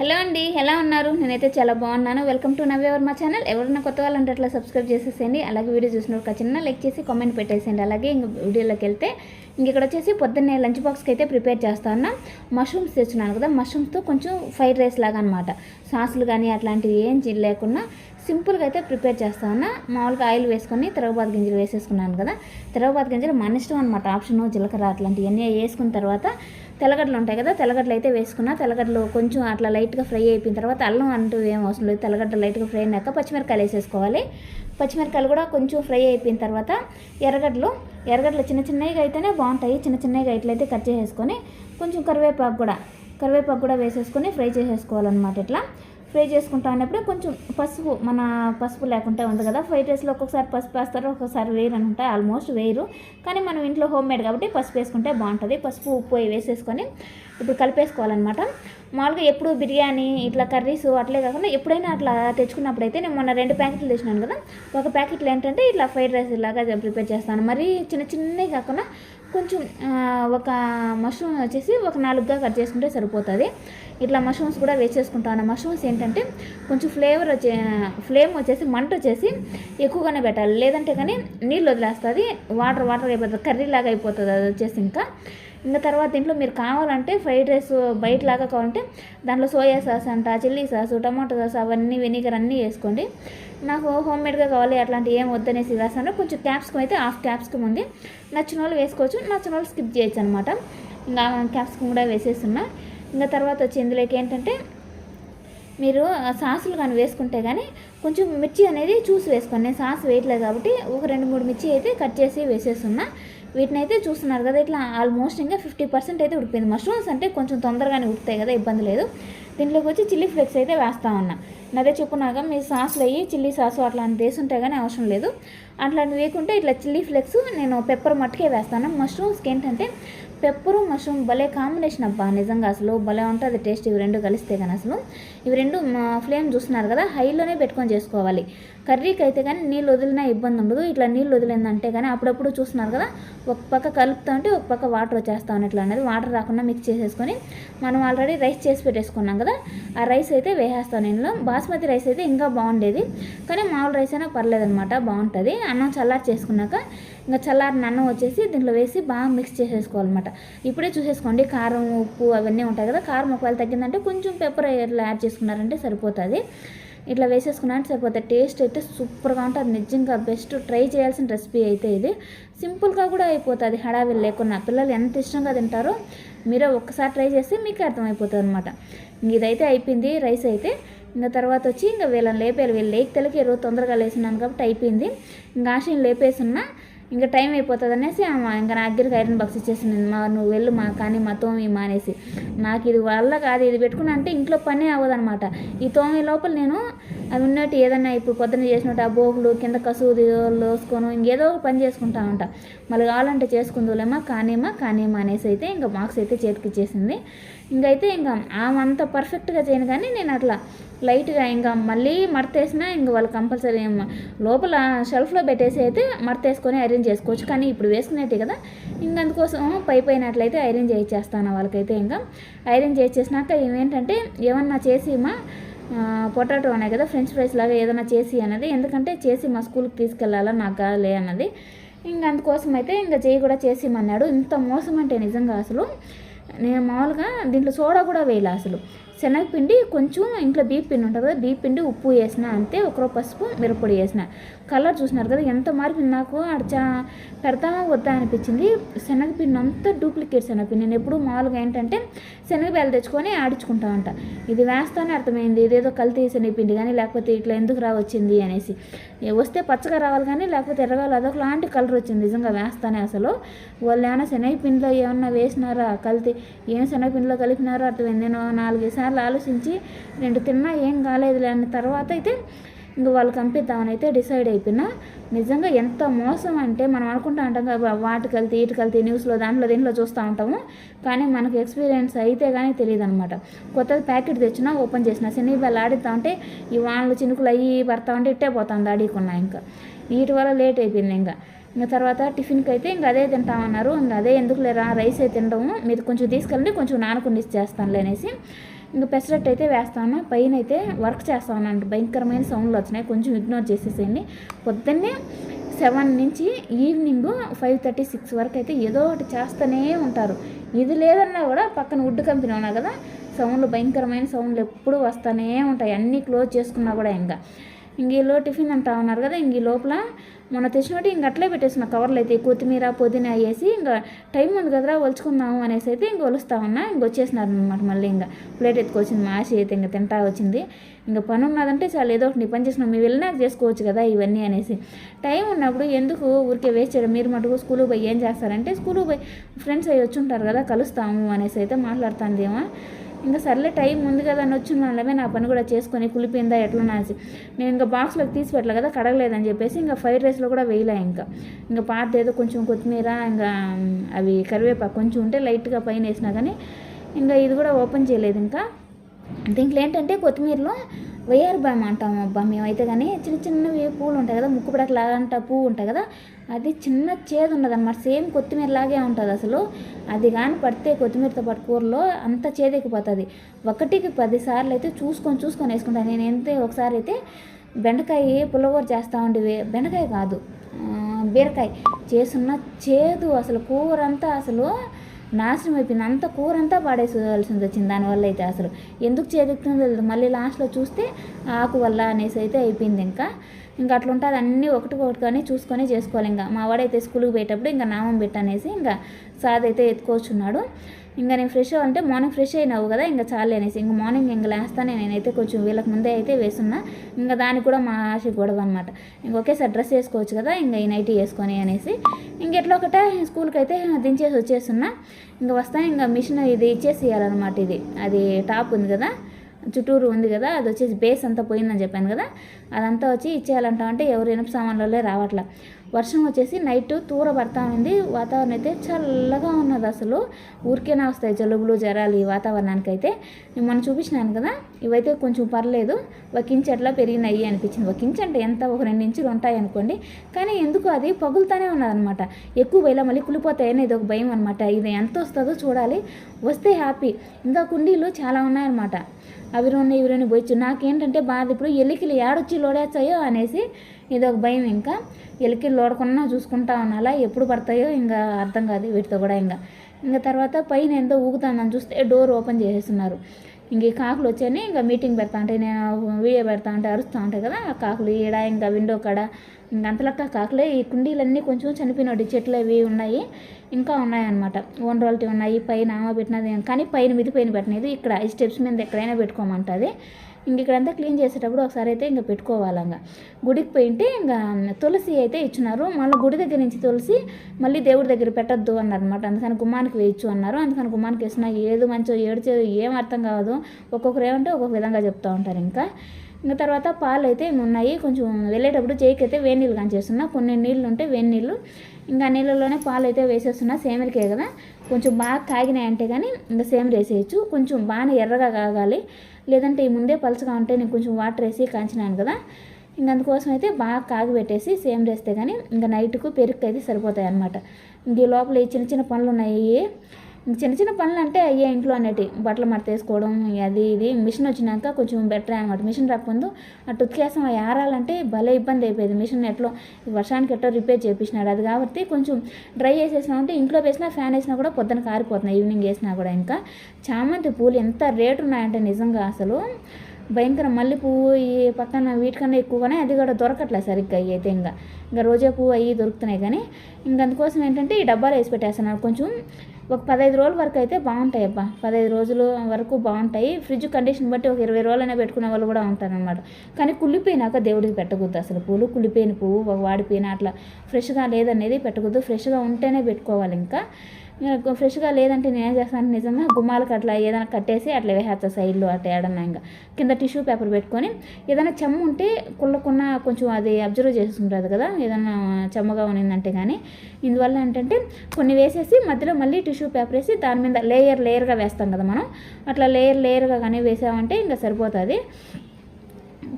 Hello అండి ఎలా ఉన్నారు? నేనైతే చాలా బాగున్నాను. వెల్కమ్ టు నవ్వెవర్ మా ఛానల్ ఎవరైనా కొత్త వాళ్ళు అంటే అట్లా సబ్స్క్రైబ్ చేసేసేయండి. అలాగే వీడియో చూసినప్పుడు ఒక చిన్న లైక్ చేసి కామెంట్ పెట్టేసేయండి. అలాగే ఇంక వీడియోలోకి వెళ్తే ఇంక ఇక్కడ వచ్చేసి పొద్దున్నే లంచ్ బాక్స్కి అయితే ప్రిపేర్ చేస్తా ఉన్నా. మష్రూమ్స్ తెచ్చున్నాను కదా మష్రూమ్స్తో కొంచెం ఫ్రైడ్ రైస్ లాగా అనమాట సాసులు కానీ అట్లాంటివి ఏం లేకుండా సింపుల్గా అయితే ప్రిపేర్ చేస్తా ఉన్నా. మామూలుగా ఆయిల్ వేసుకొని తిరగబాతు గింజలు వేసేసుకున్నాను కదా. తిరగబాతు గింజలు మన ఇష్టం అనమాట ఆప్షన్ జీలకర్ర అట్లాంటివన్నీ వేసుకున్న తర్వాత తెల్లగడ్డలు ఉంటాయి కదా తెల్లగడ్డలు అయితే వేసుకున్నా తెల్లగడ్డలు కొంచెం అట్లా లైట్గా ఫ్రై అయిపోయిన తర్వాత అల్లం అంటూ ఏం అవసరం లేదు. తెల్లగడ్డలు లైట్గా ఫ్రై అయినాక పచ్చిమిరకాయలు వేసేసుకోవాలి. పచ్చిమిరకాయలు కూడా కొంచెం ఫ్రై అయిపోయిన తర్వాత ఎర్రగడ్డలు ఎర్రగడ్డలు చిన్న చిన్నగా అయితేనే బాగుంటాయి. చిన్న చిన్నగా ఇట్లయితే కట్ చేసేసుకొని కొంచెం కరివేపాకు కూడా కరివేపాకు కూడా వేసేసుకొని ఫ్రై చేసేసుకోవాలన్నమాట ఇట్లా. ఫ్రై చేసుకుంటా ఉన్నప్పుడు కొంచెం పసుపు మన పసుపు లేకుంటే ఉంది కదా. ఫ్రైడ్ రైస్లో ఒక్కొక్కసారి పసుపు వేస్తారు ఒక్కొక్కసారి వేయరు అని ఉంటాయి ఆల్మోస్ట్ వేయరు. కానీ మనం ఇంట్లో హోమ్ మేడ్ కాబట్టి పసుపు వేసుకుంటే బాగుంటుంది. పసుపు ఉప్పు వేసేసుకొని ఇప్పుడు కలిపేసుకోవాలన్నమాట. మామూలుగా ఎప్పుడు బిర్యానీ ఇట్లా కర్రీస్ అట్లే కాకుండా ఎప్పుడైనా అట్లా తెచ్చుకున్నప్పుడు అయితే నేను మొన్న రెండు ప్యాకెట్లు తెచ్చినాను కదా. ఒక ప్యాకెట్లు ఏంటంటే ఇట్లా ఫ్రైడ్ రైస్ లాగా ప్రిపేర్ చేస్తాను. మరి చిన్న చిన్నవి కాకుండా కొంచెం ఒక మష్రూమ్ వచ్చేసి ఒక నాలుగుగా కట్ చేసుకుంటే సరిపోతుంది. ఇట్లా మష్రూమ్స్ కూడా వేసేసుకుంటాను మష్రూమ్స్ ఏంటంటే కొంచెం ఫ్లేవర్ వచ్చే ఫ్లేమ్ వచ్చేసి మంట వచ్చేసి ఎక్కువగానే పెట్టాలి. లేదంటే కానీ నీళ్ళు వదిలేస్తుంది. వాటర్ వాటర్ అయిపోతుంది. కర్రీ లాగా అయిపోతుంది అది వచ్చేసి ఇంకా. ఇంకా తర్వాత దీంట్లో మీరు కావాలంటే ఫ్రైడ్ రైస్ బయట లాగా కావాలంటే దాంట్లో సోయా సాస్ అంట చిల్లీ సాస్ టమాటో సాస్ అవన్నీ వెనిగర్ అన్నీ వేసుకోండి. నాకు హోమ్ మేడ్గా కావాలి అట్లాంటి ఏం వద్దనేసి రాసాను కొంచెం క్యాప్సికమ్ అయితే హాఫ్ క్యాప్సికమ్ ఉంది. నచ్చిన వాళ్ళు వేసుకోవచ్చు నచ్చిన వాళ్ళు స్కిప్ చేయొచ్చు అనమాట ఇంకా క్యాప్సికమ్ కూడా వేసేస్తున్నా. ఇంకా తర్వాత వచ్చి ఇందులోకి ఏంటంటే మీరు ఆ సాసులు కానీ వేసుకుంటే కానీ కొంచెం మిర్చి అనేది చూసి వేసుకోండి. నేను సాస్ వేయట్లేదు కాబట్టి ఒక రెండు మూడు మిర్చి అయితే కట్ చేసి వేసేస్తున్నా. వీటిని అయితే చూస్తున్నారు కదా ఇట్లా ఆల్మోస్ట్ ఇంకా ఫిఫ్టీ పర్సెంట్ అయితే ఉడిపోయింది మష్రూమ్స్ అంటే కొంచెం తొందరగానే ఉడుతాయి కదా ఇబ్బంది లేదు. దీంట్లోకి వచ్చి చిల్లీ ఫ్లేక్స్ అయితే వేస్తా ఉన్నా. అదే చెప్పున్నాక మీరు సాసులు అయ్యి చిల్లీ సాసు అట్లాంటివి వేసుంటే కానీ అవసరం లేదు. అట్లాంటివి వేయకుంటే ఇట్లా చిల్లీ ఫ్లేక్స్ నేను పెప్పర్ మట్టుకే వేస్తాను. మష్రూమ్స్కి ఏంటంటే పెప్పరు మష్రూమ్ భలే కాంబినేషన్ అబ్బా నిజంగా అసలు భలే ఉంటుంది టేస్ట్ ఇవి రెండు కలిస్తే కానీ అసలు. ఇవి రెండు మా ఫ్లేమ్ చూస్తున్నారు కదా హైలోనే పెట్టుకొని చేసుకోవాలి. కర్రీకి అయితే కానీ నీళ్ళు వదిలినా ఇబ్బంది ఉండదు. ఇట్లా నీళ్ళు వదిలిందంటే కానీ అప్పుడప్పుడు చూస్తున్నారు కదా ఒక పక్క కలుపుతా ఉంటే ఒక పక్క వాటర్ వచ్చేస్తా ఉన్నట్లు అనేది వాటర్ రాకుండా మిక్స్ చేసేసుకొని మనం ఆల్రెడీ రైస్ చేసి పెట్టేసుకున్నాం కదా ఆ రైస్ అయితే వేసేస్తాను ఇందులో. బాస్మతి రైస్ అయితే ఇంకా బాగుండేది. కానీ మామూలు రైస్ అయినా పర్లేదనమాట బాగుంటుంది. అన్నం చల్లారి చేసుకున్నాక ఇంకా చల్లారిన అన్నం వచ్చేసి దీంట్లో వేసి బాగా మిక్స్ చేసేసుకోవాలన్నమాట. ఇప్పుడే చూసేసుకోండి కారం ఉప్పు అవన్నీ ఉంటాయి కదా కారం ఒకవేళ తగ్గిందంటే కొంచెం పెప్పర్ ఇట్లా యాడ్ చేసుకున్నారంటే సరిపోతుంది. ఇట్లా వేసేసుకున్నాను సరిపోతే టేస్ట్ అయితే సూపర్గా ఉంటుంది. నిజంగా బెస్ట్ ట్రై చేయాల్సిన రెసిపీ అయితే ఇది. సింపుల్గా కూడా అయిపోతుంది హడావిడి లేకుండా. పిల్లలు ఎంత ఇష్టంగా తింటారో మీరే ఒక్కసారి ట్రై చేస్తే మీకు అర్థమైపోతుంది అనమాట ఇదైతే అయిపోయింది రైస్ అయితే. ఇంకా తర్వాత వచ్చి ఇంకా వీళ్ళని లేపారు వీళ్ళు లేక తెలకి ఈరోజు తొందరగా లేసినాను కాబట్టి అయిపోయింది. ఇంకా ఆశయం లేపేసున్నా ఇంకా టైం అయిపోతుంది అనేసి ఆమె ఇంకా నా దగ్గరికి ఐరన్ బాక్స్ ఇచ్చేసింది. మా నువ్వు వెళ్ళు మా కానీ మా తోమి మా అనేసి నాకు ఇది వల్ల కాదు ఇది పెట్టుకున్నా అంటే ఇంట్లో పనే అవ్వదనమాట ఈ తోమి లోపల నేను అవి ఉన్నట్టు ఏదన్నా ఇప్పుడు పొద్దున్న చేసినట్టు ఆ బోకులు కింద కసూది లోసుకొని ఇంకేదో ఒక పని చేసుకుంటా ఉంటా. మళ్ళీ కావాలంటే చేసుకుందులేమా కానీమా కానీమా అనేసి అయితే ఇంకా బాక్స్ అయితే చేతికి ఇచ్చేసింది. ఇంకైతే ఇంకా ఆమె అంత పర్ఫెక్ట్గా చేయను కానీ నేను అట్లా లైట్గా ఇంకా మళ్ళీ మడతేసినా ఇంకా వాళ్ళు కంపల్సరీ లోపల షెల్ఫ్లో పెట్టేసి అయితే మడతేసుకొని ఐరన్ చేసుకోవచ్చు. కానీ ఇప్పుడు వేసుకునేట్టే కదా ఇంకా అందుకోసం పై పైన అట్లయితే ఐరన్ చేయించేస్తాను వాళ్ళకైతే ఇంకా. ఐరన్ చేయించేసినాక ఏమేంటంటే ఏమన్నా చేసి మా పొటాటో ఉన్నాయి కదా ఫ్రెంచ్ ఫ్రైస్ లాగా ఏదైనా చేసి అన్నది. ఎందుకంటే చేసి మా స్కూల్కి తీసుకెళ్ళాలా నాకు కాదులే అన్నది. ఇంకా అందుకోసం అయితే ఇంకా చేయి కూడా చేసి అన్నాడు ఇంత మోసం అంటే నిజంగా అసలు నేను మామూలుగా దీంట్లో సోడా కూడా వేయలే అసలు. శనగపిండి కొంచెం ఇంట్లో బీప్ పిండి ఉంటుంది కదా బీప్ పిండి ఉప్పు వేసిన అంతే ఒకరో పసుపు మిరప్పొడి వేసిన. కలర్ చూసినారు కదా ఎంత మార్పు నాకు అడచా పెడతామా వద్దా అనిపించింది. శనగపిండి అంతా డూప్లికేట్ శనగపిండి. నేను ఎప్పుడు మామూలుగా ఏంటంటే శనగబేలు తెచ్చుకొని ఆడించుకుంటా అంట ఇది వేస్తానే అర్థమైంది. ఇదేదో కల్తీ శనగపిండి కానీ లేకపోతే ఇట్లా ఎందుకు రా వచ్చింది అనేసి. వస్తే పచ్చగా రావాలి కానీ లేకపోతే ఎర్రగా అదొక లాంటి కలర్ వచ్చింది. నిజంగా వేస్తానే అసలు. వాళ్ళు ఏమైనా శనగపిండిలో ఏమన్నా వేసినారా? కల్తీ. ఏం శనగపిండిలో కలిపినారో అర్థమైంది. నేను నాలుగైదు సార్లు ఆలోచించి రెండు తిన్నా ఏం కాలేదులే అన్న తర్వాత అయితే ఇంక వాళ్ళు పంపిద్దామని అయితే డిసైడ్ అయిపోయినా. నిజంగా ఎంత మోసం అంటే మనం అనుకుంటా ఉంటాం కదా వాటి కలితే ఇటు కలితే న్యూస్లో దాంట్లో దీంట్లో చూస్తూ ఉంటాము. కానీ మనకు ఎక్స్పీరియన్స్ అయితే కానీ తెలియదు అనమాట కొత్తది ప్యాకెట్ తెచ్చినా ఓపెన్ చేసిన శనిబాలు ఆడితా ఉంటే ఈ వానలు చినుకులు అయ్యి పడతా ఉంటే ఇట్టే పోతుంది ఆడికున్నా ఇంకా. వీటి వల్ల లేట్ అయిపోయింది ఇంకా. ఇంకా తర్వాత టిఫిన్కి అయితే ఇంకా అదే తింటామన్నారు. ఇంకా అదే ఎందుకు లేరా రైస్ అయితే తినడము మీరు కొంచెం తీసుకెళ్ళండి కొంచెం నానకుండా ఇచ్చేస్తానులే అనేసి. ఇంకా పెసరట్టు అయితే వేస్తాను పైన అయితే వర్క్ చేస్తా అంటే భయంకరమైన సౌండ్లు వచ్చినాయి కొంచెం ఇగ్నోర్ చేసేసేయండి. పొద్దున్నే సెవెన్ నుంచి ఈవినింగ్ ఫైవ్ థర్టీ సిక్స్ వరకు అయితే ఏదో ఒకటి చేస్తూనే ఉంటారు. ఇది లేదన్నా కూడా పక్కన వుడ్ కంపెనీ ఉన్నా కదా సౌండ్లు భయంకరమైన సౌండ్లు ఎప్పుడు వస్తూనే ఉంటాయి. అన్నీ క్లోజ్ చేసుకున్నా కూడా ఇంకా. ఇంక ఈలో టిఫిన్ అంటా ఉన్నారు కదా ఇంక ఈ లోపల మొన్న తెచ్చినట్టు ఇంక అట్లే పెట్టేసిన కవర్లు అయితే కొత్తిమీర పుదీనా వేసి ఇంకా టైం ఉంది కదరా ఒలుచుకుందాము అనేసి అయితే ఇంక ఒలుస్తా ఉన్నా. ఇంక వచ్చేసినారు అనమాట మళ్ళీ ఇంకా. ప్లేట్ ఎత్తుకొచ్చింది మా ఆశ అయితే ఇంకా తింటా వచ్చింది. ఇంకా పని ఉన్నదంటే చాలా ఏదో ఒకటి నీ పని చేసినా మీ వెళ్ళినాక చేసుకోవచ్చు కదా ఇవన్నీ అనేసి. టైం ఉన్నప్పుడు ఎందుకు ఊరికే వేస్ట్ చేయడం? మీరు మటుకు స్కూల్కి పోయి ఏం చేస్తారంటే స్కూల్కి పోయి ఫ్రెండ్స్ అయ్యి వచ్చి ఉంటారు కదా కలుస్తాము అనేసి అయితే మాట్లాడుతుందేమో. ఇంకా సర్లే టైం ఉంది కదా అని వచ్చిన వాళ్ళమే నా పని కూడా చేసుకొని కులిపోయిందా ఎట్లా నాసి నేను ఇంకా బాక్స్లోకి తీసి పెట్టలే కదా కడగలేదని చెప్పేసి ఇంకా ఫ్రైడ్ రైస్లో కూడా వేయలే ఇంకా. ఇంకా పాత ఏదో కొంచెం కొత్తిమీర ఇంకా అవి కరివేపాకు కొంచెం ఉంటే లైట్గా పైన వేసినా కానీ ఇంకా ఇది కూడా ఓపెన్ చేయలేదు ఇంకా. దీంట్లో ఏంటంటే కొత్తిమీరలో వేయర్ బామ్ అంటాం అబ్బా. మేమైతే కానీ చిన్న చిన్నవి పూలు ఉంటాయి కదా ముక్కు పడకలాగంట పువ్వు ఉంటాయి కదా అది చిన్న చేదు ఉండదు అనమాట సేమ్ కొత్తిమీర లాగే ఉంటుంది అసలు. అది కానీ పడితే కొత్తిమీరతో పాటు కూరలో అంత చేదెక్కిపోతుంది ఒకటికి పదిసార్లు అయితే చూసుకొని చూసుకొని వేసుకుంటాను. నేను ఎంత ఒకసారి అయితే బెండకాయ పుల్లగూర చేస్తూ ఉండేవి బెండకాయ కాదు బీరకాయ. చేస్తున్న చేదు అసలు కూర అంతా అసలు నాశనం అయిపోయింది. అంత కూర అంతా పాడేసుకోవాల్సింది వచ్చింది. దానివల్ల అయితే అసలు ఎందుకు చేదెక్కుతుందో తెలియదు మళ్ళీ లాస్ట్లో చూస్తే ఆకు వల్ల అనేసి అయితే అయిపోయింది ఇంకా. ఇంకా అట్లా ఉంటుంది అన్నీ ఒకటి ఒకటిగానే చూసుకొని చేసుకోవాలి. ఇంకా మా వాడైతే స్కూల్కి పోయేటప్పుడు ఇంకా నామం పెట్టనేసి ఇంకా సాద్ అయితే ఎత్తుకోవచ్చున్నాడు ఇంకా నేను ఫ్రెష్ అంటే మార్నింగ్ ఫ్రెష్ అయినావు కదా ఇంకా చాలు అనేసి. ఇంకా మార్నింగ్ ఇంకా లేస్తానే నేనైతే కొంచెం వీళ్ళకి ముందే అయితే వేసున్నా. ఇంకా దానికి కూడా మా ఆశ గొడవ అనమాట ఇంక ఒకేసారి డ్రెస్ వేసుకోవచ్చు కదా ఇంకా ఈ నైట్ వేసుకొని అనేసి. ఇంకెట్లా ఒకటే స్కూల్కి అయితే దించేసి వచ్చేస్తున్నా. ఇంకా వస్తాను ఇంకా మిషన్ ఇది ఇచ్చేసి ఇవ్వాలన్నమాట ఇది. అది టాప్ ఉంది కదా చుట్టూరు ఉంది కదా అది వచ్చేసి బేస్ అంతా పోయిందని చెప్పాను కదా. అదంతా వచ్చి ఇచ్చేయాలంటామంటే ఎవరు ఇనుప సామాన్లలో రావట్లా. వర్షం వచ్చేసి నైట్ తూర పడతా ఉంది. వాతావరణం అయితే చల్లగా ఉన్నది అసలు. ఊరికేనా వస్తాయి జలుబులు జ్వరాలు ఈ వాతావరణానికి అయితే నేను మొన్న చూపించినాను కదా ఇవైతే కొంచెం పర్లేదు. ఒక ఇంచు అట్లా పెరిగినాయి అనిపించింది. ఒక ఇంచ్ అంటే ఎంత? ఒక రెండు ఇంచులు ఉంటాయి అనుకోండి. కానీ ఎందుకు అది పగులుతానే ఉన్నదనమాట ఎక్కువ వేళ మళ్ళీ కులిపోతాయని ఇది ఒక భయం అనమాట ఇది ఎంత వస్తుందో చూడాలి. వస్తే హ్యాపీ. ఇంకా కుండీలు చాలా ఉన్నాయన్నమాట. అవి రెండు ఇవి రెండు పోయచ్చు. నాకేంటంటే బాధ ఇప్పుడు ఎలికలు ఏడొచ్చి లోడేస్తాయో అనేసి ఇది ఒక భయం ఇంకా. ఎలికి లోడకుండా చూసుకుంటా ఉండాలా ఎప్పుడు పడతాయో ఇంకా అర్థం కాదు వీటితో కూడా ఇంకా. ఇంకా తర్వాత పైన ఎంతో ఊగుతానని చూస్తే డోర్ ఓపెన్ చేసేస్తున్నారు. ఇంక ఈ కాకులు వచ్చాయని ఇంకా మీటింగ్ పెడతా ఉంటాయి నేను వీడియో పెడతా ఉంటే అరుస్తూ ఉంటాయి కదా ఆ కాకులు ఈడ ఇంకా విండో కాడ అంతలక్క కాకలే ఈ కుండీలన్నీ కొంచెం చనిపోయినాడు చెట్లు అవి ఉన్నాయి. ఇంకా ఉన్నాయన్నమాట. ఓన్ రాలిటీ ఉన్నాయి పైన ఆమె పెట్టినది కానీ పైన మీద పైన పెట్టినది ఇక్కడ ఈ స్టెప్స్ మీద ఎక్కడైనా పెట్టుకోమంటుంది. ఇంక ఇక్కడంతా క్లీన్ చేసేటప్పుడు ఒకసారి అయితే ఇంకా పెట్టుకోవాలి ఇంకా గుడికి పోయింటే ఇంకా తులసి అయితే ఇచ్చినారు. మళ్ళీ గుడి దగ్గర నుంచి తులసి మళ్ళీ దేవుడి దగ్గర పెట్టద్దు అన్నారు అనమాట అందుకని గుమ్మానికి వేయచ్చు అన్నారు. అందుకని గుమ్మానికి వేసిన ఏది మంచో ఏడు ఏం అర్థం కాదు. ఒక్కొక్కరు ఏమంటే ఒక్కొక్క విధంగా చెప్తూ ఉంటారు ఇంకా. ఇంకా తర్వాత పాలు అయితే ఉన్నాయి కొంచెం వెళ్ళేటప్పుడు చేయికి అయితే వేడి నీళ్ళు కాంచేస్తున్నా. కొన్ని నీళ్ళు ఉంటే వేడి నీళ్ళు. ఇంకా నీళ్ళలోనే పాలు అయితే వేసేస్తున్నా. సేమరికే కదా? కొంచెం బాగా కాగినాయంటే కానీ ఇంకా సేమరి వేసేయచ్చు. కొంచెం బాగా ఎర్రగా కాగాలి. లేదంటే ఈ ముందే పలుచగా ఉంటే నేను కొంచెం వాటర్ వేసి కాంచినాను కదా? ఇంక అందుకోసం అయితే బాగా కాగి పెట్టేసి సేమ్ వేస్తే కానీ ఇంకా నైట్కు పెరుగు అయితే సరిపోతాయి అనమాట ఇంక ఈ లోపల ఈ చిన్న చిన్న పనులు ఉన్నాయి చిన్న చిన్న పనులు అంటే అయ్యే ఇంట్లో అనేటి బట్టలు మడతేసుకోవడం అది ఇది. మిషన్ వచ్చినాక కొంచెం బెటర్ అనమాట మిషన్ రాకముందు అటు టుత్కేసం అవి ఆరాలంటే భలే ఇబ్బంది అయిపోయేది. మిషన్ ఎట్లో వర్షానికి ఎట్టో రిపేర్ చేపించినాడు అది కాబట్టి కొంచెం డ్రై చేసేసినామంటే ఇంట్లో వేసినా ఫ్యాన్ వేసినా కూడా పొద్దున కారిపోతున్నాయి. ఈవినింగ్ వేసినా కూడా ఇంకా. చామంతి పూలు ఎంత రేటు ఉన్నాయంటే నిజంగా అసలు భయంకర మల్లె పువ్వు ఈ పక్కన వీటికన్నా ఎక్కువగానే అది కూడా దొరకట్లేదు సరిగ్గా అయితే ఇంకా. ఇంకా రోజా పువ్వు అవి దొరుకుతున్నాయి కానీ ఇంకా అందుకోసం ఏంటంటే ఈ డబ్బాలు వేసి పెట్టేస్తున్నాను. కొంచెం ఒక పదహైదు రోజుల వరకు అయితే బాగుంటాయి అబ్బా. పదహైదు రోజుల వరకు బాగుంటాయి. ఫ్రిడ్జ్ కండిషన్ బట్టి ఒక ఇరవై రోజులైనా పెట్టుకునే వాళ్ళు కూడా ఉంటారనమాట కానీ కుళ్ళిపోయినాక దేవుడికి పెట్టకూడదు అసలు. పూలు కుళ్ళిపోయిన పువ్వు వాడిపోయిన అట్లా ఫ్రెష్గా లేదనేది పెట్టకూడదు. ఫ్రెష్గా ఉంటేనే పెట్టుకోవాలి ఇంకా. ఫ్రెష్గా లేదంటే నేను ఏం చేస్తాను నిజంగా గుమ్మాలకు అట్లా ఏదైనా కట్టేసి అట్లా వేసేస్తా సైడ్లో అట్లా ఏడన్నా ఇంకా కింద టిష్యూ పేపర్ పెట్టుకొని ఏదైనా చెమ్మ ఉంటే కుళ్ళకున్న కొంచెం అది అబ్జర్వ్ చేసుకుంటుంది కదా ఏదైనా చెమ్మగా ఉన్నిందంటే కానీ. ఇందువల్ల ఏంటంటే కొన్ని వేసేసి మధ్యలో మళ్ళీ టిష్యూ పేపర్ వేసి దాని మీద లేయర్ లేయర్గా వేస్తాం కదా మనం. అట్లా లేయర్ లేయర్గా కానీ వేసామంటే ఇంకా సరిపోతుంది.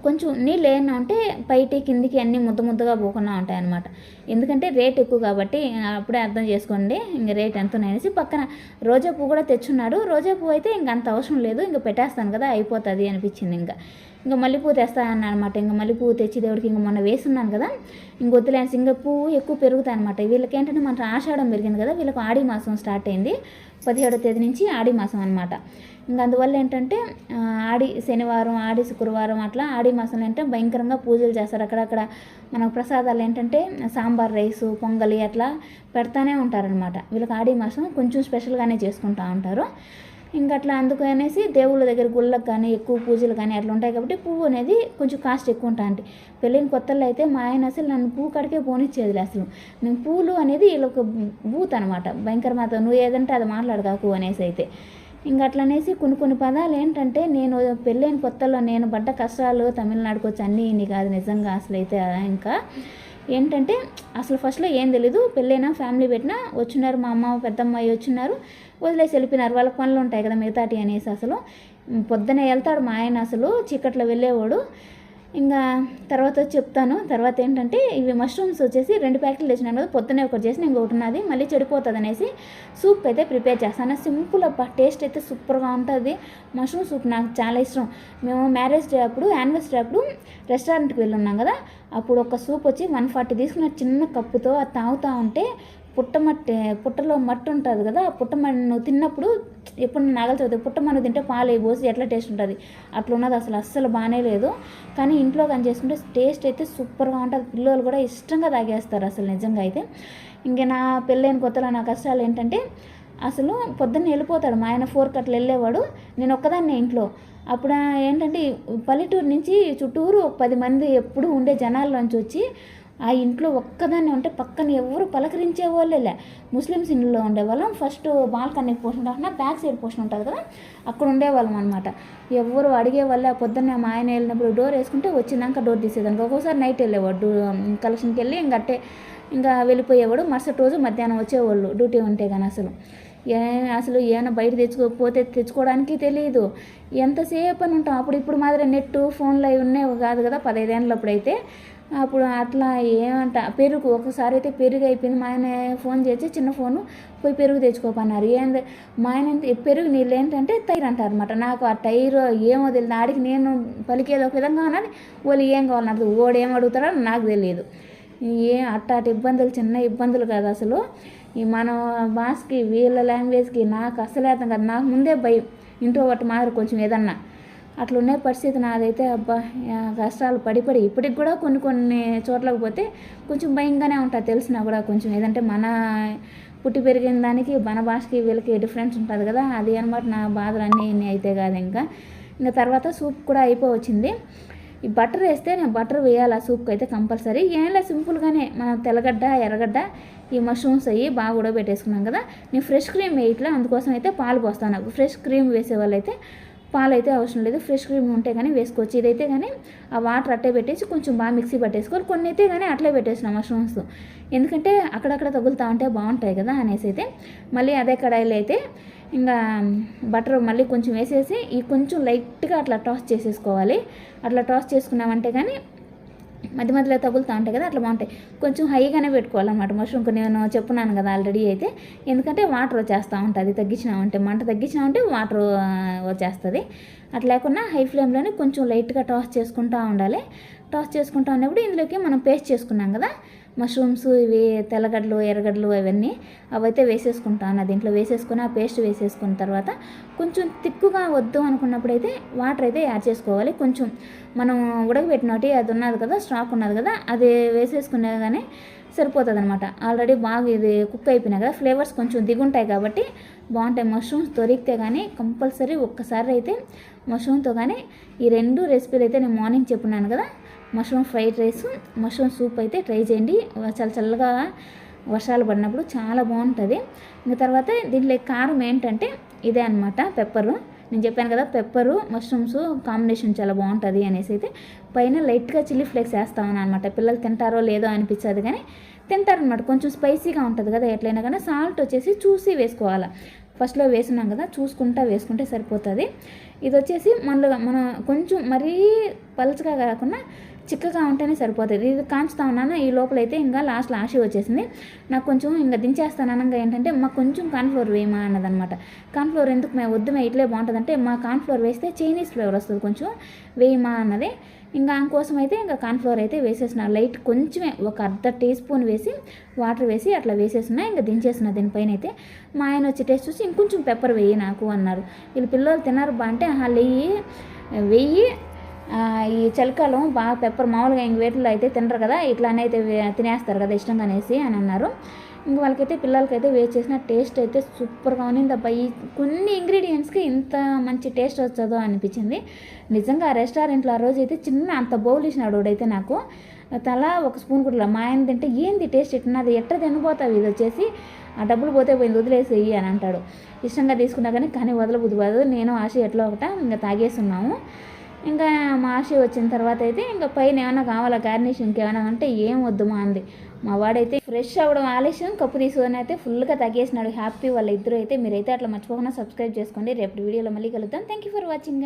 కొంచెం నీళ్ళు ఏమన్నా ఉంటే పైటి కిందికి అన్నీ ముద్ద ముద్దగా పోకుండా ఉంటాయి అనమాట ఎందుకంటే రేట్ ఎక్కువ కాబట్టి అప్పుడే అర్థం చేసుకోండి ఇంకా రేట్ ఎంత అనేసి పక్కన రోజా పువ్వు కూడా తెచ్చున్నాడు. రోజా పువ్వు అయితే ఇంక అంత అవసరం లేదు. ఇంక పెట్టేస్తాను కదా అయిపోతుంది అనిపించింది ఇంకా. ఇంకా మల్లెపూ తెస్తాను అనమాట ఇంకా మల్లెపూ తెచ్చి దేవుడికి ఇంకా మొన్న వేస్తున్నాను కదా ఇంక వద్దులేసి ఇంకా పువ్వు ఎక్కువ పెరుగుతాయి అనమాట వీళ్ళకి ఏంటంటే మన ఆషాఢం పెరిగింది కదా వీళ్ళకి ఆడి మాసం స్టార్ట్ అయింది. పదిహేడో తేదీ నుంచి ఆడి మాసం అనమాట ఇంకా అందువల్ల ఏంటంటే ఆడి శనివారం ఆడి శుక్రవారం అట్లా ఆడి మాసంలో ఏంటంటే భయంకరంగా పూజలు చేస్తారు. అక్కడక్కడ మనకు ప్రసాదాలు ఏంటంటే సాంబార్ రైసు పొంగలి అట్లా పెడతానే ఉంటారనమాట వీళ్ళకి ఆడి మాసం కొంచెం స్పెషల్గానే చేసుకుంటూ ఉంటారు. ఇంకా అట్లా అందుకు అనేసి దేవుళ్ళ దగ్గర గుళ్ళకి కానీ ఎక్కువ పూజలు కానీ అట్లా ఉంటాయి కాబట్టి పువ్వు అనేది కొంచెం కాస్ట్ ఎక్కువ ఉంటా పెళ్ళిన కొత్తల్లో అయితే మా ఆయన అసలు నన్ను పువ్వు కడికే పోనిచ్చేది అసలు. నేను పూలు అనేది వీళ్ళొక బూత్ అనమాట భయంకరమాత నువ్వు ఏదంటే అది మాట్లాడగాకు అనేసి అయితే. ఇంకా అట్లనేసి కొన్ని కొన్ని పదాలు ఏంటంటే నేను పెళ్ళైన కొత్తలో నేను పడ్డ కష్టాలు తమిళనాడుకు వచ్చి అన్నీ ఇన్ని కాదు నిజంగా అసలు అయితే ఇంకా. ఏంటంటే అసలు ఫస్ట్లో ఏం తెలీదు. పెళ్ళైనా ఫ్యామిలీ పెట్టినా వచ్చినారు మా అమ్మ పెద్దమ్మాయి వచ్చినారు. వదిలేసి వెళ్ళిపోయినారు. వాళ్ళకి పనులు ఉంటాయి కదా మిగతాటి అనేసి అసలు. పొద్దునే వెళ్తాడు మా ఆయన అసలు. చీకట్లో వెళ్ళేవాడు. ఇంకా తర్వాత వచ్చి చెప్తాను. తర్వాత ఏంటంటే ఇవి మష్రూమ్స్ వచ్చేసి రెండు ప్యాకెట్లు తెచ్చినాను కదా పొద్దునే ఒకటి చేసి ఇంకొకటి ఉన్నది మళ్ళీ చెడిపోతుంది అనేసి సూప్ అయితే ప్రిపేర్ చేస్తాను. సింపుల్ అబ్బా టేస్ట్ అయితే సూపర్గా ఉంటుంది. మష్రూమ్ సూప్ నాకు చాలా ఇష్టం. మేము మ్యారేజ్ డే అప్పుడు యానివర్సరీ అప్పుడు రెస్టారెంట్కి వెళ్ళి ఉన్నాం కదా అప్పుడు ఒక సూప్ వచ్చి వన్ ఫార్టీ తీసుకున్న చిన్న కప్పుతో అది తాగుతూ ఉంటే పుట్టమట్టి పుట్టలో మట్టి ఉంటుంది కదా ఆ తిన్నప్పుడు ఎప్పుడు నాగలు చదువుతుంది పుట్టమన్ను తింటే పాలు పోసి ఎట్లా టేస్ట్ ఉంటుంది? అట్లా ఉన్నది అసలు అస్సలు బాగానే లేదు. కానీ ఇంట్లో కానీ చేసుకుంటే టేస్ట్ అయితే సూపర్గా ఉంటుంది. పిల్లలు కూడా ఇష్టంగా తాగేస్తారు అసలు నిజంగా అయితే. ఇంకా నా పెళ్ళైన కొత్తలో నా కష్టాలు ఏంటంటే అసలు పొద్దున్న వెళ్ళిపోతాడు. మా ఆయన ఫోర్ కట్లు వెళ్ళేవాడు. నేను ఒక్కదాన్నే ఇంట్లో. అప్పుడు ఏంటంటే పల్లెటూరు నుంచి చుట్టూరు ఒక పది మంది ఎప్పుడు ఉండే జనాల్లోంచి వచ్చి ఆ ఇంట్లో ఒక్కదాన్ని ఉంటే పక్కన ఎవరు పలకరించే వాళ్ళేలే ముస్లిమ్స్ ఇంట్లో ఉండేవాళ్ళం. ఫస్ట్ బాల్కనీ పోర్షన్ కాకుండా బ్యాక్ సైడ్ పోర్షన్ ఉంటుంది కదా అక్కడ ఉండేవాళ్ళం అనమాట ఎవరు అడిగే వాళ్ళే పొద్దున్నే మా ఆయన వెళ్ళినప్పుడు డోర్ వేసుకుంటే వచ్చినాక డోర్ తీసేదానికి. ఒక్కోసారి నైట్ వెళ్ళేవాడు కలెక్షన్కి వెళ్ళి ఇంకా అట్టే ఇంకా వెళ్ళిపోయేవాడు. మరుసటి రోజు మధ్యాహ్నం వచ్చేవాళ్ళు డ్యూటీ ఉంటే కానీ అసలు. ఏ అసలు ఏమైనా బయట తెచ్చుకోకపోతే తెచ్చుకోవడానికి తెలియదు ఎంతసేపు అని ఉంటాం. అప్పుడు ఇప్పుడు మాదిరి నెట్ ఫోన్లు అవి ఉన్నాయి కాదు కదా పదహైదేళ్ళప్పుడు అయితే అప్పుడు అట్లా ఏమంట పెరుగు ఒకసారి అయితే పెరుగు అయిపోయింది. మా ఆయన ఫోన్ చేసి చిన్న ఫోను పోయి పెరుగు తెచ్చుకోపన్నారు. ఏంది మా ఆయన పెరుగు నీళ్ళు ఏంటంటే టైర్ అంటారు అనమాట నాకు ఆ టైర్ ఏమో తెలియదు ఆడికి నేను పలికేది ఒక విధంగా ఉన్నది. వాళ్ళు ఏం కావాలన్నది ఓడు ఏం అడుగుతారో నాకు తెలియదు ఏ అట్టాటి ఇబ్బందులు చిన్న ఇబ్బందులు కాదు అసలు. ఈ మన భాషకి వీళ్ళ లాంగ్వేజ్కి నాకు అసలు అర్థం కాదు. నాకు ముందే భయం. ఇంట్లో ఒకటి మాదిరి కొంచెం ఏదన్నా. అట్లున్న పరిస్థితి నాదైతే అబ్బా కష్టాలు పడి పడి ఇప్పటికి కూడా కొన్ని కొన్ని చోట్లకు పోతే కొంచెం భయంగానే ఉంటుంది తెలిసినా కూడా కొంచెం. ఏదంటే మన పుట్టి పెరిగిన దానికి మన భాషకి వీళ్ళకి డిఫరెన్స్ ఉంటుంది కదా అది అనమాట నా బాధలు అన్నీ అయితే కాదు ఇంకా. ఇంకా తర్వాత సూప్ కూడా అయిపోవచ్చింది. ఈ బటర్ వేస్తే నేను బటర్ వేయాలి ఆ సూప్కి అయితే కంపల్సరీ. ఏం లేదు సింపుల్గానే మనం తెల్లగడ్డ ఎర్రగడ్డ ఈ మష్రూమ్స్ అయ్యి బాగా ఉడకబెట్టేసుకున్నాం కదా. నేను ఫ్రెష్ క్రీమ్ వేయట్లే అందుకోసం అయితే పాలు పోస్తాను. ఫ్రెష్ క్రీమ్ వేసే వాళ్ళైతే పాలు అయితే అవసరం లేదు ఫ్రెష్ క్రీమ్ ఉంటే కానీ వేసుకోవచ్చు. ఇదైతే కానీ ఆ వాటర్ అట్టే పెట్టేసి కొంచెం బాగా మిక్సీ పట్టేసుకోవాలి కొన్ని అయితే కానీ అట్లే పెట్టేసిన మష్రూమ్స్ ఎందుకంటే అక్కడక్కడ తగులుతూ ఉంటే బాగుంటాయి కదా అనేసి అయితే మళ్ళీ అదే కడాయిలో అయితే ఇంకా బటర్ మళ్ళీ కొంచెం వేసేసి ఈ కొంచెం లైట్గా అట్లా టాస్ చేసేసుకోవాలి. అట్లా టాస్ చేసుకున్నామంటే కానీ మధ్య మధ్యలో తగులుతూ ఉంటాయి కదా అట్లా బాగుంటాయి. కొంచెం హైగానే పెట్టుకోవాలన్నమాట. మష్రూమ్కి నేను చెప్పున్నాను కదా ఆల్రెడీ అయితే. ఎందుకంటే వాటర్ వచ్చేస్తూ ఉంటుంది తగ్గించినామంటే మంట తగ్గించినా ఉంటే వాటర్ వచ్చేస్తుంది. అట్లా లేకుండా హై ఫ్లేమ్లోనే కొంచెం లైట్గా టాస్ చేసుకుంటూ ఉండాలి. టాస్ చేసుకుంటూ ఉన్నప్పుడు ఇందులోకి మనం పేస్ట్ చేసుకున్నాం కదా మష్రూమ్స్ ఇవి తెల్లగడ్డలు ఎర్రగడ్డలు అవన్నీ అవైతే వేసేసుకుంటాను. దీంట్లో వేసేసుకుని ఆ పేస్ట్ వేసేసుకున్న తర్వాత కొంచెం తిక్కుగా వద్దు అనుకున్నప్పుడు అయితే వాటర్ అయితే యాడ్ చేసుకోవాలి. కొంచెం మనం ఉడకబెట్టినటి అది ఉన్నది కదా స్టాక్ ఉన్నది కదా అది వేసేసుకునే కానీ సరిపోతుంది అనమాట ఆల్రెడీ బాగా ఇది కుక్ అయిపోయినాయి కదా ఫ్లేవర్స్ కొంచెం దిగుంటాయి కాబట్టి బాగుంటాయి. మష్రూమ్స్ దొరికితే కానీ కంపల్సరీ ఒక్కసారి అయితే మష్రూమ్తో కానీ ఈ రెండు రెసిపీలు అయితే నేను మార్నింగ్ చెప్పున్నాను కదా mushroom fried rice mushroom soup అయితే ట్రై చేయండి. చాలా చల్లగా వర్షాలు పడినప్పుడు చాలా బాగుంటుంది. ఇంకా తర్వాత దీంట్లో కారం ఏంటంటే ఇదే అనమాట పెప్పరు. నేను చెప్పాను కదా పెప్పరు మష్రూమ్స్ కాంబినేషన్ చాలా బాగుంటుంది అనేసి అయితే పైన లైట్గా చిల్లీ ఫ్లేక్స్ వేస్తామని అనమాట పిల్లలు తింటారో లేదో అనిపించదు కానీ తింటారనమాట కొంచెం స్పైసీగా ఉంటుంది కదా ఎట్లయినా కానీ సాల్ట్ వచ్చేసి చూసి వేసుకోవాలి. ఫస్ట్లో వేసున్నాం కదా చూసుకుంటా వేసుకుంటే సరిపోతుంది. ఇది వచ్చేసి మనలో మనం కొంచెం మరీ పలుచగా కాకుండా చిక్కగా ఉంటేనే సరిపోతుంది. ఇది కాంచుతా ఉన్నాను. ఈ లోపల అయితే ఇంకా లాస్ట్ లాస్ట్ వచ్చేసింది. నాకు కొంచెం ఇంకా దించేస్తాను అనగా ఏంటంటే మాకు కొంచెం కార్న్ఫ్లోర్ వేయమా అన్నదనమాట. కార్న్ఫ్లోర్ ఎందుకు మేము వద్దు మేము ఇట్లే బాగుంటుందంటే మా కార్న్ఫ్లోర్ వేస్తే చైనీస్ ఫ్లేవర్ వస్తుంది కొంచెం. వేయమా అన్నది. ఇంకా కోసం అయితే ఇంకా కార్న్ఫ్లోర్ అయితే వేసేసిన లైట్ కొంచెమే ఒక అర్ధ టీ స్పూన్ వేసి వాటర్ వేసి అట్లా వేసేసిన ఇంకా దించేసిన దీనిపైన అయితే మా ఆయన వచ్చి టేస్ట్ చూసి ఇంకొంచెం పెప్పర్ వేయి నాకు అన్నారు. వీళ్ళు పిల్లలు తిన్నారు బా అంటే ఆహా వెయ్యి వెయ్యి ఈ చలికాలం బాగా పెప్పర్ మామూలుగా ఇంక వేటిలో అయితే తినరు కదా ఇట్లానే అయితే తినేస్తారు కదా ఇష్టంగా అనేసి అని అన్నారు. ఇంక వాళ్ళకైతే పిల్లలకైతే వేస్ట్ చేసిన టేస్ట్ అయితే సూపర్గా ఉంది అబ్బా. ఈ కొన్ని ఇంగ్రీడియంట్స్కి ఇంత మంచి టేస్ట్ వచ్చదో అనిపించింది. నిజంగా ఆ రెస్టారెంట్లో ఆ రోజు అయితే చిన్న అంత బౌల్ ఇచ్చినాడు అయితే నాకు. తలా ఒక స్పూన్ కూడా మా ఆయన తింటే ఏంది టేస్ట్ ఇట్టినది? ఎట్ట తినబోతావు? ఇది వచ్చేసి ఆ డబ్బులు పోతే పోయింది వదిలేసేయి అని అంటాడు. ఇష్టంగా తీసుకున్నా కానీ కానీ వదలబుద్ది కాదు. నేను ఆశ ఎట్లా ఒకట ఇంకా తాగేస్తున్నాము ఇంకా మా ఆశ వచ్చిన తర్వాత అయితే ఇంకా పైన ఏమైనా కావాలా? గార్నిష్ ఇంకేమైనా అంటే ఏం వద్దు మా అంది. మా వాడైతే ఫ్రెష్ అవ్వడం ఆలస్యం. కప్పు తీసుకొని అయితే ఫుల్గా తగ్గేసినాడు హ్యాపీ వాళ్ళ ఇద్దరు అయితే. మీరైతే అట్లా మర్చిపోకుండా సబ్స్క్రైబ్ చేసుకోండి. రేపు వీడియోలో మళ్ళీ కలుద్దాం. Thank you for watching